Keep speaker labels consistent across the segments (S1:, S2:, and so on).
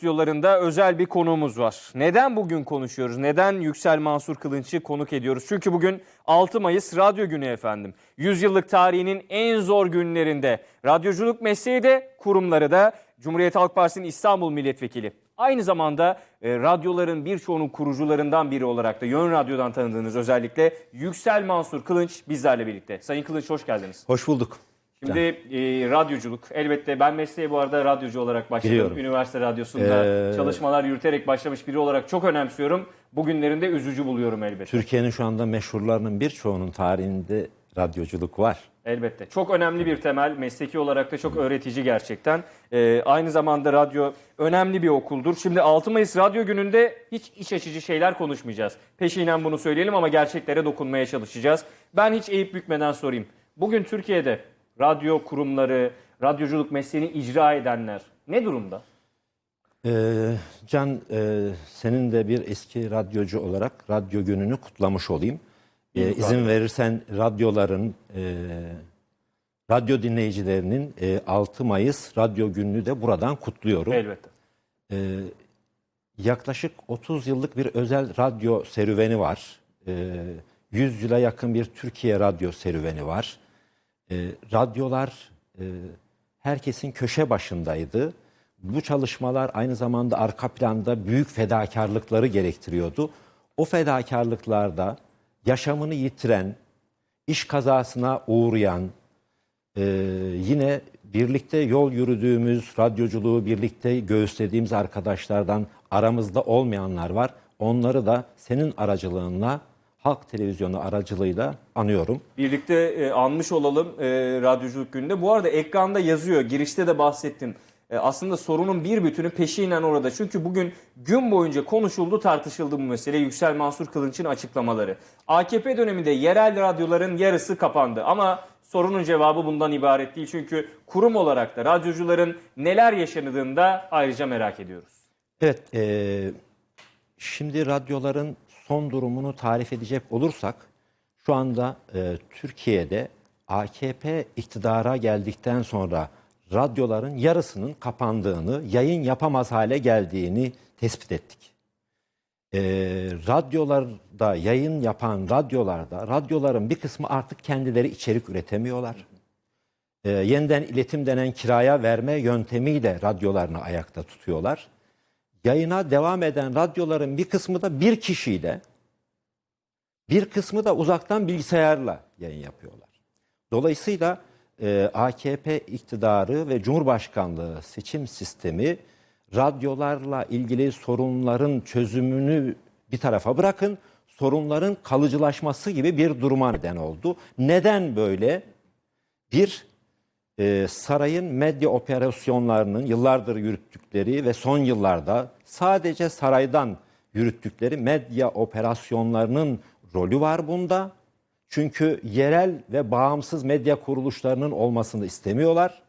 S1: stüdyolarında özel bir konuğumuz var. Neden bugün konuşuyoruz? Neden Yüksel Mansur Kılınç'ı konuk ediyoruz? Çünkü bugün 6 Mayıs Radyo Günü efendim. Yüzyıllık tarihinin en zor günlerinde radyoculuk mesleği de kurumları da Cumhuriyet Halk Partisi'nin İstanbul Milletvekili. Aynı zamanda e, radyoların birçoğunun kurucularından biri olarak da Yön Radyo'dan tanıdığınız özellikle Yüksel Mansur Kılınç bizlerle birlikte. Sayın Kılınç hoş geldiniz.
S2: Hoş bulduk.
S1: Şimdi e, radyoculuk elbette ben mesleğe bu arada radyocu olarak başladım.
S2: Biliyorum.
S1: Üniversite radyosunda
S2: Ee,
S1: çalışmalar yürüterek başlamış biri olarak çok önemsiyorum. Bugünlerinde üzücü buluyorum elbette.
S2: Türkiye'nin şu anda meşhurlarının birçoğunun tarihinde radyoculuk var.
S1: Elbette. Çok önemli bir temel. Mesleki olarak da çok öğretici gerçekten. Ee, aynı zamanda radyo önemli bir okuldur. Şimdi 6 Mayıs Radyo Günü'nde hiç iç açıcı şeyler konuşmayacağız. Peşinen bunu söyleyelim ama gerçeklere dokunmaya çalışacağız. Ben hiç eğip bükmeden sorayım. Bugün Türkiye'de radyo kurumları, radyoculuk mesleğini icra edenler ne durumda?
S2: Ee, Can, e, senin de bir eski radyocu olarak radyo gününü kutlamış olayım. Ee, izin verirsen radyoların, e, radyo dinleyicilerinin e, 6 Mayıs radyo gününü de buradan kutluyorum.
S1: Elbette.
S2: Ee, yaklaşık 30 yıllık bir özel radyo serüveni var. Ee, 100 yıla yakın bir Türkiye radyo serüveni var. Ee, radyolar e, herkesin köşe başındaydı. Bu çalışmalar aynı zamanda arka planda büyük fedakarlıkları gerektiriyordu. O fedakarlıklarda yaşamını yitiren, iş kazasına uğrayan, ee, yine birlikte yol yürüdüğümüz, radyoculuğu birlikte göğüslediğimiz arkadaşlardan aramızda olmayanlar var. Onları da senin aracılığınla, Halk Televizyonu aracılığıyla anıyorum.
S1: Birlikte e, anmış olalım e, radyoculuk gününde. Bu arada ekranda yazıyor, girişte de bahsettim. E, aslında sorunun bir bütünü peşinen orada. Çünkü bugün gün boyunca konuşuldu, tartışıldı bu mesele. Yüksel Mansur Kılınç'ın açıklamaları. AKP döneminde yerel radyoların yarısı kapandı. Ama sorunun cevabı bundan ibaret değil. Çünkü kurum olarak da radyocuların neler yaşanıldığını da ayrıca merak ediyoruz.
S2: Evet, e, şimdi radyoların son durumunu tarif edecek olursak, şu anda e, Türkiye'de AKP iktidara geldikten sonra radyoların yarısının kapandığını, yayın yapamaz hale geldiğini tespit ettik. E, radyolarda yayın yapan radyolarda radyoların bir kısmı artık kendileri içerik üretemiyorlar. E, yeniden iletim denen kiraya verme yöntemiyle radyolarını ayakta tutuyorlar. Yayına devam eden radyoların bir kısmı da bir kişiyle, bir kısmı da uzaktan bilgisayarla yayın yapıyorlar. Dolayısıyla e, AKP iktidarı ve Cumhurbaşkanlığı seçim sistemi radyolarla ilgili sorunların çözümünü bir tarafa bırakın, sorunların kalıcılaşması gibi bir duruma neden oldu. Neden böyle? Bir, e, sarayın medya operasyonlarının yıllardır yürüttükleri ve son yıllarda sadece saraydan yürüttükleri medya operasyonlarının rolü var bunda. Çünkü yerel ve bağımsız medya kuruluşlarının olmasını istemiyorlar.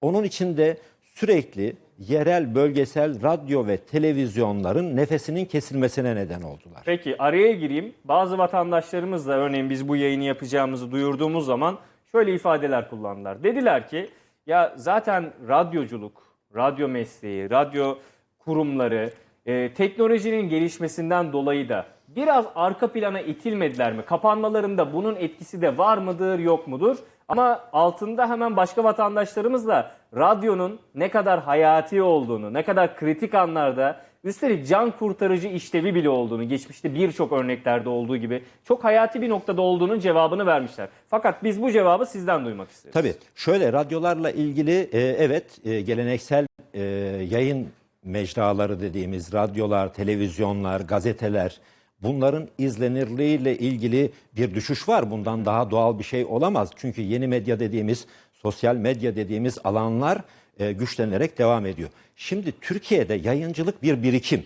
S2: Onun için de sürekli yerel, bölgesel radyo ve televizyonların nefesinin kesilmesine neden oldular.
S1: Peki araya gireyim. Bazı vatandaşlarımız da örneğin biz bu yayını yapacağımızı duyurduğumuz zaman şöyle ifadeler kullandılar. Dediler ki ya zaten radyoculuk, radyo mesleği, radyo kurumları e, teknolojinin gelişmesinden dolayı da biraz arka plana itilmediler mi? Kapanmalarında bunun etkisi de var mıdır yok mudur? Ama altında hemen başka vatandaşlarımız da radyonun ne kadar hayati olduğunu, ne kadar kritik anlarda üstelik can kurtarıcı işlevi bile olduğunu, geçmişte birçok örneklerde olduğu gibi çok hayati bir noktada olduğunun cevabını vermişler. Fakat biz bu cevabı sizden duymak isteriz.
S2: Tabii şöyle radyolarla ilgili e, evet e, geleneksel e, yayın mecraları dediğimiz radyolar, televizyonlar, gazeteler bunların izlenirliğiyle ilgili bir düşüş var. Bundan daha doğal bir şey olamaz. Çünkü yeni medya dediğimiz, sosyal medya dediğimiz alanlar e, güçlenerek devam ediyor. Şimdi Türkiye'de yayıncılık bir birikim.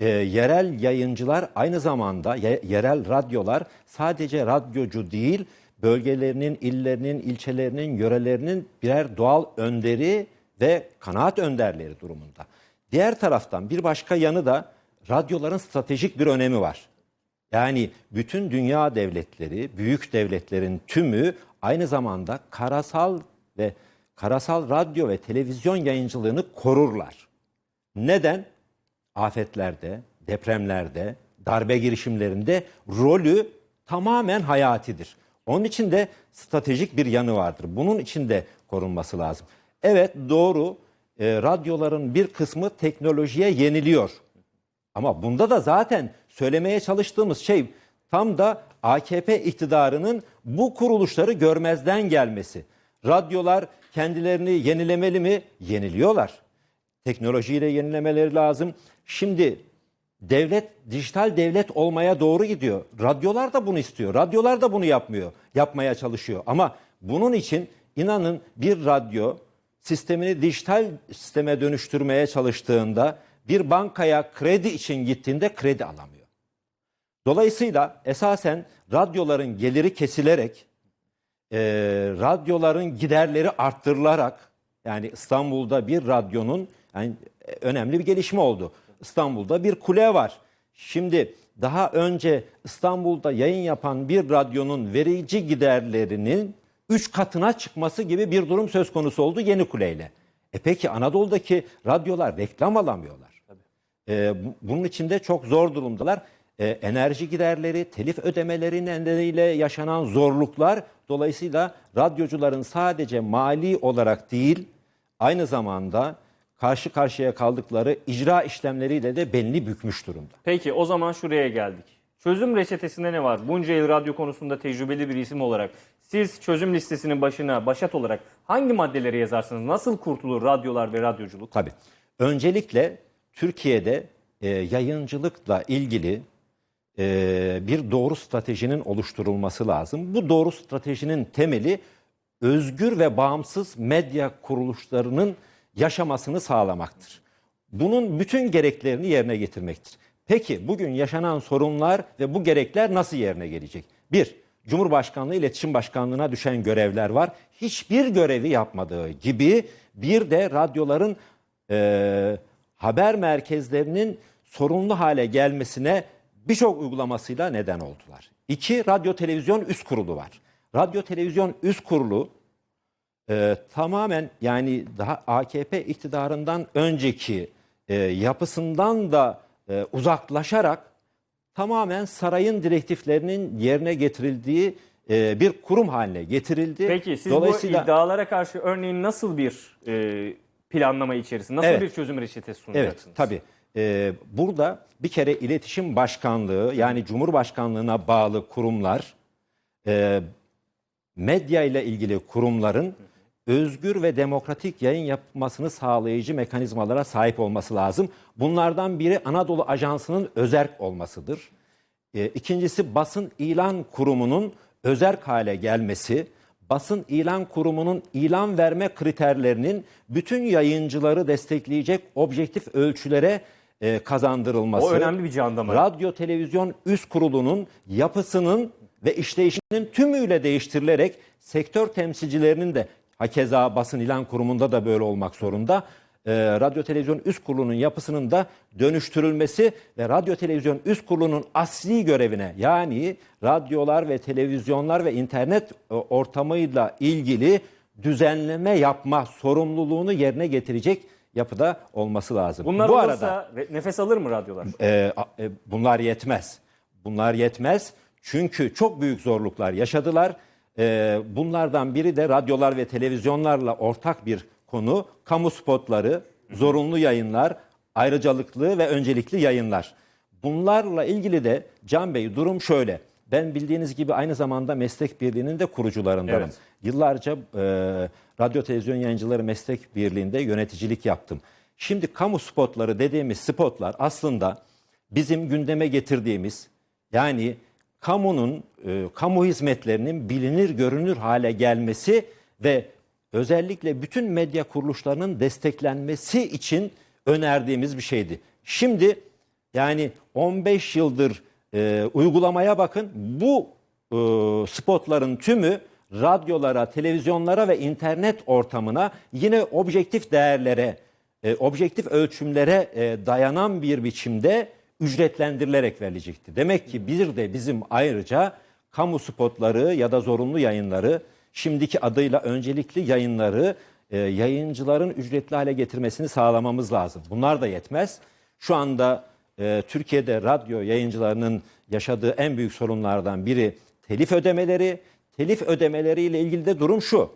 S2: E, yerel yayıncılar aynı zamanda ye- yerel radyolar sadece radyocu değil, bölgelerinin, illerinin, ilçelerinin, yörelerinin birer doğal önderi ve kanaat önderleri durumunda. Diğer taraftan bir başka yanı da radyoların stratejik bir önemi var. Yani bütün dünya devletleri, büyük devletlerin tümü aynı zamanda karasal ve karasal radyo ve televizyon yayıncılığını korurlar. Neden? Afetlerde, depremlerde, darbe girişimlerinde rolü tamamen hayatidir. Onun için de stratejik bir yanı vardır. Bunun için de korunması lazım. Evet doğru e, radyoların bir kısmı teknolojiye yeniliyor. Ama bunda da zaten söylemeye çalıştığımız şey tam da AKP iktidarının bu kuruluşları görmezden gelmesi. Radyolar kendilerini yenilemeli mi? Yeniliyorlar. Teknolojiyle yenilemeleri lazım. Şimdi devlet dijital devlet olmaya doğru gidiyor. Radyolar da bunu istiyor. Radyolar da bunu yapmıyor. Yapmaya çalışıyor. Ama bunun için inanın bir radyo sistemini dijital sisteme dönüştürmeye çalıştığında bir bankaya kredi için gittiğinde kredi alamıyor. Dolayısıyla esasen radyoların geliri kesilerek, e, radyoların giderleri arttırılarak, yani İstanbul'da bir radyonun yani e, önemli bir gelişme oldu. İstanbul'da bir kule var. Şimdi daha önce İstanbul'da yayın yapan bir radyonun verici giderlerinin 3 katına çıkması gibi bir durum söz konusu oldu yeni kuleyle. E peki Anadolu'daki radyolar reklam alamıyorlar. Ee, bu- bunun için de çok zor durumdalar. Ee, enerji giderleri, telif ödemeleri nedeniyle yaşanan zorluklar dolayısıyla radyocuların sadece mali olarak değil aynı zamanda karşı karşıya kaldıkları icra işlemleriyle de belini bükmüş durumda.
S1: Peki o zaman şuraya geldik. Çözüm reçetesinde ne var? Bunca yıl radyo konusunda tecrübeli bir isim olarak siz çözüm listesinin başına başat olarak hangi maddeleri yazarsınız? Nasıl kurtulur radyolar ve radyoculuk?
S2: Tabii. Öncelikle Türkiye'de e, yayıncılıkla ilgili bir doğru stratejinin oluşturulması lazım. Bu doğru stratejinin temeli özgür ve bağımsız medya kuruluşlarının yaşamasını sağlamaktır. Bunun bütün gereklerini yerine getirmektir. Peki bugün yaşanan sorunlar ve bu gerekler nasıl yerine gelecek? Bir, Cumhurbaşkanlığı İletişim Başkanlığı'na düşen görevler var. Hiçbir görevi yapmadığı gibi bir de radyoların e, haber merkezlerinin sorunlu hale gelmesine birçok uygulamasıyla neden oldular. İki, Radyo Televizyon Üst Kurulu var. Radyo Televizyon Üst Kurulu e, tamamen yani daha AKP iktidarından önceki e, yapısından da e, uzaklaşarak tamamen sarayın direktiflerinin yerine getirildiği e, bir kurum haline getirildi.
S1: Peki siz
S2: Dolayısıyla
S1: bu iddialara karşı örneğin nasıl bir e, planlama içerisinde, nasıl
S2: Evet.
S1: bir çözüm reçetesi
S2: Evet
S1: sunacaksınız?
S2: tabii. Ee, burada bir kere iletişim başkanlığı yani Cumhurbaşkanlığına bağlı kurumlar e, medya ile ilgili kurumların özgür ve demokratik yayın yapmasını sağlayıcı mekanizmalara sahip olması lazım. Bunlardan biri Anadolu Ajansı'nın özerk olmasıdır. E, İkincisi basın ilan kurumunun özerk hale gelmesi, basın ilan kurumunun ilan verme kriterlerinin bütün yayıncıları destekleyecek objektif ölçülere e, kazandırılması.
S1: O önemli bir can damarı.
S2: Radyo Televizyon Üst Kurulu'nun yapısının ve işleyişinin tümüyle değiştirilerek sektör temsilcilerinin de hakeza basın ilan kurumunda da böyle olmak zorunda. e, Radyo Televizyon Üst Kurulu'nun yapısının da dönüştürülmesi ve Radyo Televizyon Üst Kurulu'nun asli görevine yani radyolar ve televizyonlar ve internet e, ortamıyla ilgili düzenleme yapma sorumluluğunu yerine getirecek yapıda olması lazım.
S1: Bunlar
S2: Bu
S1: olursa
S2: arada
S1: nefes alır mı radyolar?
S2: e, e, bunlar yetmez. Bunlar yetmez çünkü çok büyük zorluklar yaşadılar. E, bunlardan biri de radyolar ve televizyonlarla ortak bir konu. Kamu spotları, zorunlu yayınlar, ayrıcalıklı ve öncelikli yayınlar. Bunlarla ilgili de Can Bey durum şöyle. Ben bildiğiniz gibi aynı zamanda Meslek Birliği'nin de kurucularındanım.
S1: Evet.
S2: Yıllarca e, Radyo Televizyon Yayıncıları Meslek Birliği'nde yöneticilik yaptım. Şimdi kamu spotları dediğimiz spotlar aslında bizim gündeme getirdiğimiz yani kamunun, e, kamu hizmetlerinin bilinir görünür hale gelmesi ve özellikle bütün medya kuruluşlarının desteklenmesi için önerdiğimiz bir şeydi. Şimdi yani 15 yıldır e, uygulamaya bakın bu e, spotların tümü radyolara, televizyonlara ve internet ortamına yine objektif değerlere, e, objektif ölçümlere e, dayanan bir biçimde ücretlendirilerek verilecekti. Demek ki bir de bizim ayrıca kamu spotları ya da zorunlu yayınları, şimdiki adıyla öncelikli yayınları e, yayıncıların ücretli hale getirmesini sağlamamız lazım. Bunlar da yetmez. Şu anda e, Türkiye'de radyo yayıncılarının yaşadığı en büyük sorunlardan biri telif ödemeleri. Telif ödemeleriyle ilgili de durum şu.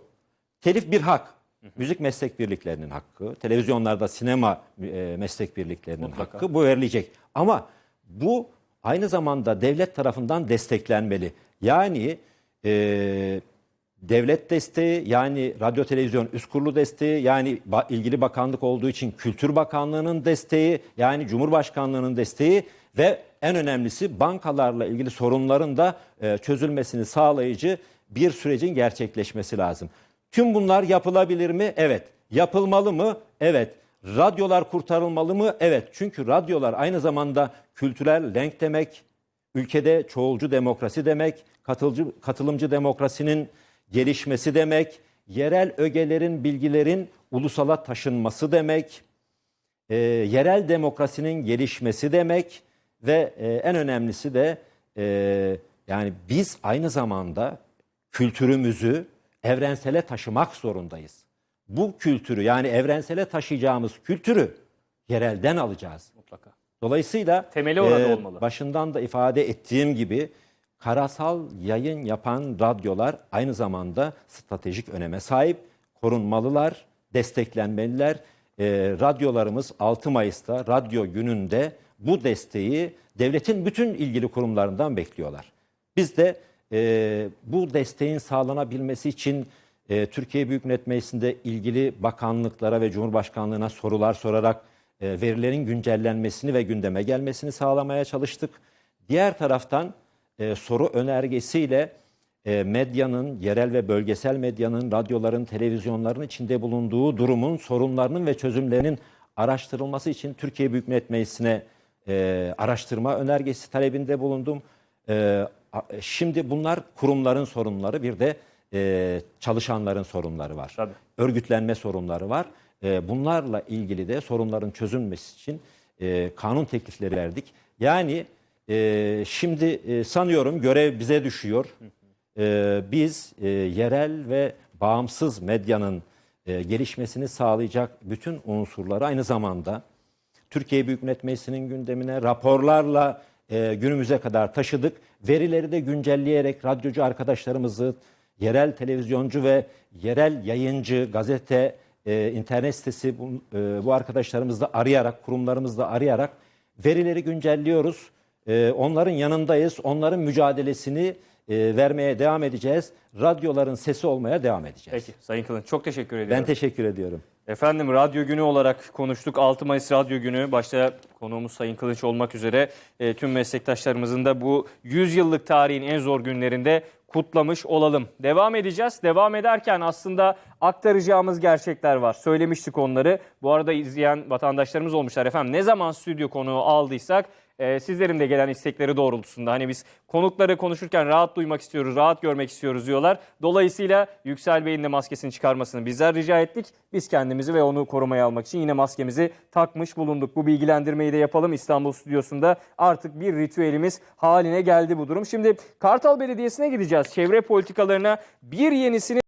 S2: Telif bir hak. Müzik meslek birliklerinin hakkı, televizyonlarda sinema e, meslek birliklerinin hakkı bu verilecek. Ama bu aynı zamanda devlet tarafından desteklenmeli. Yani e, devlet desteği yani radyo televizyon üst kurulu desteği yani ilgili bakanlık olduğu için Kültür Bakanlığı'nın desteği yani Cumhurbaşkanlığı'nın desteği ve en önemlisi bankalarla ilgili sorunların da e, çözülmesini sağlayıcı bir sürecin gerçekleşmesi lazım. Tüm bunlar yapılabilir mi? Evet. Yapılmalı mı? Evet. Radyolar kurtarılmalı mı? Evet. Çünkü radyolar aynı zamanda kültürel renk demek, ülkede çoğulcu demokrasi demek, katılcı, katılımcı demokrasinin gelişmesi demek, yerel ögelerin, bilgilerin ulusala taşınması demek, e, yerel demokrasinin gelişmesi demek ve e, en önemlisi de e, yani biz aynı zamanda kültürümüzü evrensele taşımak zorundayız. Bu kültürü yani evrensele taşıyacağımız kültürü yerelden alacağız.
S1: Mutlaka.
S2: Dolayısıyla
S1: Temeli orada
S2: e,
S1: olmalı.
S2: Başından da ifade ettiğim gibi karasal yayın yapan radyolar aynı zamanda stratejik öneme sahip, korunmalılar, desteklenmeliler. E, radyolarımız 6 Mayıs'ta radyo gününde bu desteği devletin bütün ilgili kurumlarından bekliyorlar. Biz de e, bu desteğin sağlanabilmesi için e, Türkiye Büyük Millet Meclisi'nde ilgili bakanlıklara ve Cumhurbaşkanlığına sorular sorarak e, verilerin güncellenmesini ve gündeme gelmesini sağlamaya çalıştık. Diğer taraftan e, soru önergesiyle e, medyanın, yerel ve bölgesel medyanın, radyoların, televizyonların içinde bulunduğu durumun, sorunlarının ve çözümlerinin araştırılması için Türkiye Büyük Millet Meclisi'ne e, araştırma önergesi talebinde bulundum. E, şimdi bunlar kurumların sorunları, bir de e, çalışanların sorunları var.
S1: Tabii.
S2: Örgütlenme sorunları var. E, bunlarla ilgili de sorunların çözülmesi için e, kanun teklifleri verdik. Yani e, şimdi e, sanıyorum görev bize düşüyor. E, biz e, yerel ve bağımsız medyanın e, gelişmesini sağlayacak bütün unsurları aynı zamanda Türkiye Büyük Millet Meclisi'nin gündemine raporlarla e, günümüze kadar taşıdık. Verileri de güncelleyerek radyocu arkadaşlarımızı, yerel televizyoncu ve yerel yayıncı, gazete, e, internet sitesi bu, e, bu arkadaşlarımızla arayarak, kurumlarımızla arayarak verileri güncelliyoruz. E, onların yanındayız. Onların mücadelesini e, vermeye devam edeceğiz. Radyoların sesi olmaya devam edeceğiz.
S1: Peki Sayın Kılınç çok teşekkür ediyorum.
S2: Ben teşekkür ediyorum.
S1: Efendim radyo günü olarak konuştuk. 6 Mayıs radyo günü. Başta konuğumuz Sayın Kılıç olmak üzere e, tüm meslektaşlarımızın da bu 100 yıllık tarihin en zor günlerinde kutlamış olalım. Devam edeceğiz. Devam ederken aslında aktaracağımız gerçekler var. Söylemiştik onları. Bu arada izleyen vatandaşlarımız olmuşlar efendim. Ne zaman stüdyo konuğu aldıysak e, sizlerin de gelen istekleri doğrultusunda. Hani biz konukları konuşurken rahat duymak istiyoruz, rahat görmek istiyoruz diyorlar. Dolayısıyla Yüksel Bey'in de maskesini çıkarmasını bizler rica ettik. Biz kendimizi ve onu korumaya almak için yine maskemizi takmış bulunduk. Bu bilgilendirmeyi de yapalım İstanbul stüdyosunda. Artık bir ritüelimiz haline geldi bu durum. Şimdi Kartal Belediyesi'ne gideceğiz. Çevre politikalarına bir yenisini